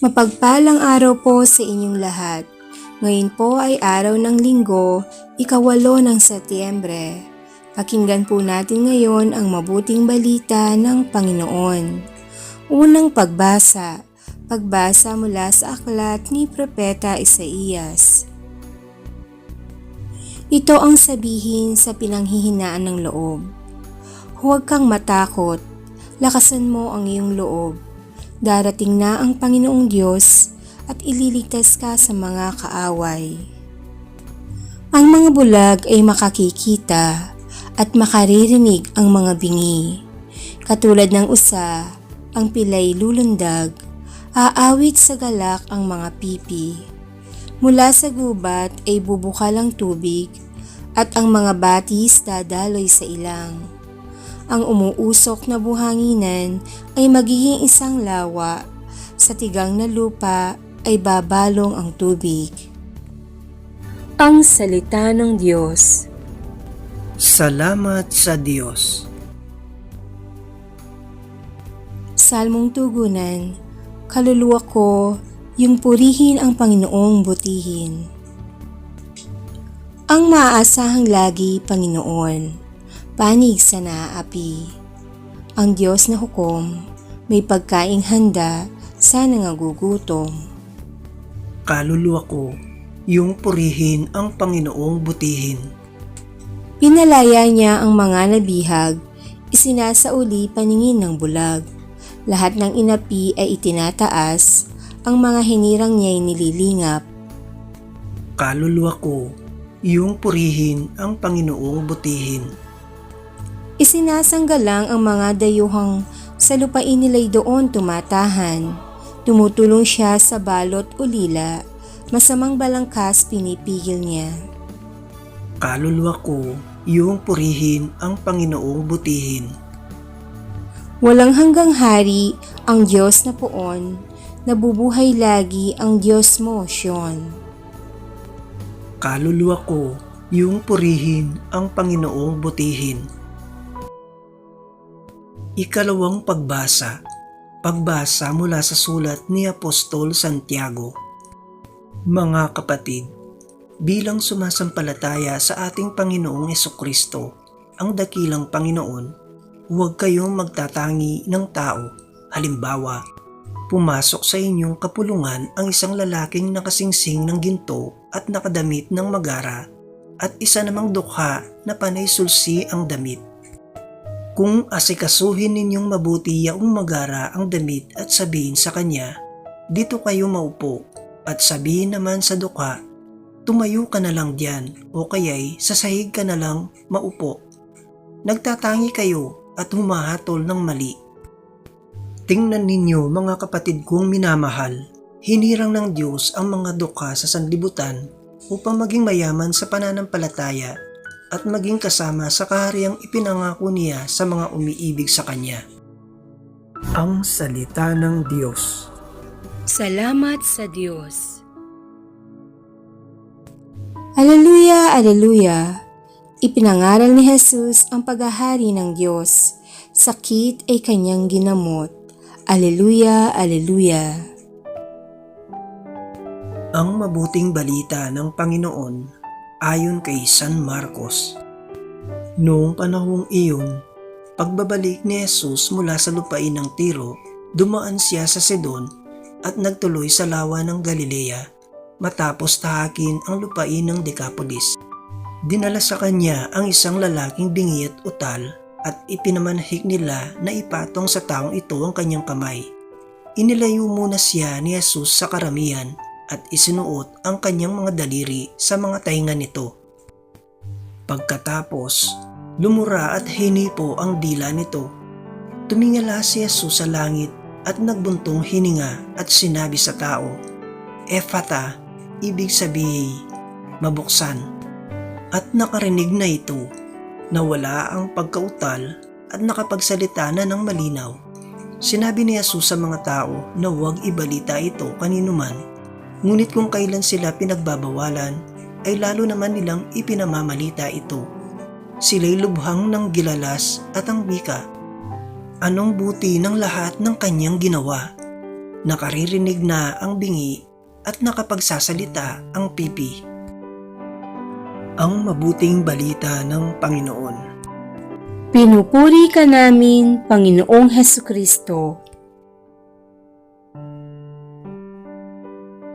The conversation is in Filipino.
Mapagpalang araw po sa inyong lahat. Ngayon po ay araw ng linggo, ikawalo ng Setyembre. Pakinggan po natin ngayon ang mabuting balita ng Panginoon. Unang pagbasa, pagbasa mula sa aklat ni Propeta Isaías. Ito ang sabihin sa pinanghihinaan ng loob. Huwag kang matakot, lakasan mo ang iyong loob. Darating na ang Panginoong Diyos at ililigtas ka sa mga kaaway. Ang mga bulag ay makakikita at makaririnig ang mga bingi. Katulad ng usa, ang pilay lulundag, aawit sa galak ang mga pipi. Mula sa gubat ay bubukal ang tubig at ang mga batis dadaloy sa ilang. Ang umuusok na buhanginan ay magiging isang lawa. Sa tigang na lupa ay babalong ang tubig. Ang Salita ng Diyos Salamat sa Diyos. Salmong Tugunan Kaluluwa ko, yung purihin ang Panginoong butihin. Ang maaasahang lagi, Panginoon, panig sa naaapi. Ang Diyos na hukom, may pagkaing handa sa nangagugutom. Kaluluwa ko, yung purihin ang Panginoong butihin. Pinalaya niya ang mga nabihag, isinasauli paningin ng bulag. Lahat ng inapi ay itinataas, ang mga hinirang niya'y nililingap. Kaluluwa ko, yung purihin ang Panginoong butihin. Isinasanggalang ang mga dayuhang sa lupain nila'y doon tumatahan. Tumutulong siya sa balot ulila, masamang balangkas pinipigil niya. Kaluluwa ko, yung purihin ang Panginoong butihin. Walang hanggang hari ang Diyos na poon, nabubuhay lagi ang Diyos mo, Sion. Kaluluwa ko, yung purihin ang Panginoong butihin. Ikalawang pagbasa. Pagbasa mula sa sulat ni Apostol Santiago. Mga kapatid, bilang sumasampalataya sa ating Panginoong Kristo, ang dakilang Panginoon, huwag kayong magtatangi ng tao. Halimbawa, pumasok sa inyong kapulungan ang isang lalaking nakasingsing ng ginto at nakadamit ng magara at isa namang dukha na panay sulsi ang damit. Kung asikasuhin ninyong mabuti yaong magara ang damit at sabihin sa kanya, dito kayo maupo at sabihin naman sa dukha, tumayo ka na lang diyan o kaya'y sa sahig ka na lang maupo. Nagtatangi kayo at humahatol ng mali. Tingnan ninyo mga kapatid kong minamahal, hinirang ng Diyos ang mga dukha sa sanlibutan upang maging mayaman sa pananampalataya at maging kasama sa kahariang ipinangako niya sa mga umiibig sa Kanya. Ang Salita ng Diyos Salamat sa Diyos. Aleluya, aleluya. Ipinangaral ni Jesus ang paghahari ng Diyos. Sakit ay kanyang ginamot. Aleluya, aleluya. Ang mabuting balita ng Panginoon ayon kay San Marcos. Noong panahong iyon, pagbabalik ni Jesus mula sa lupain ng Tiro, dumaan siya sa Sidon at nagtuloy sa lawa ng Galilea matapos tahakin ang lupain ng Decapolis. Dinala sa kanya ang isang lalaking bingi at utal at ipinamanhik nila na ipatong sa taong ito ang kanyang kamay. Inilayo muna siya ni Jesus sa karamihan at isinuot ang kanyang mga daliri sa mga tainga nito. Pagkatapos, lumura at hinipo ang dila nito. Tumingala si Jesus sa langit at nagbuntong hininga at sinabi sa tao, Efata, ibig sabihin, mabuksan. At nakarinig na ito, nawala ang pagkautal at nakapagsalita na ng malinaw. Sinabi ni Jesus sa mga tao na huwag ibalita ito kanino man, Ngunit kung kailan sila pinagbabawalan, ay lalo naman nilang ipinamamalita ito. Sila'y lubhang ng gilalas at ang wika. Anong buti ng lahat ng kanyang ginawa? Nakaririnig na ang bingi at nakapagsasalita ang pipi. Ang mabuting balita ng Panginoon. Pinupuri ka namin, Panginoong Heso Kristo.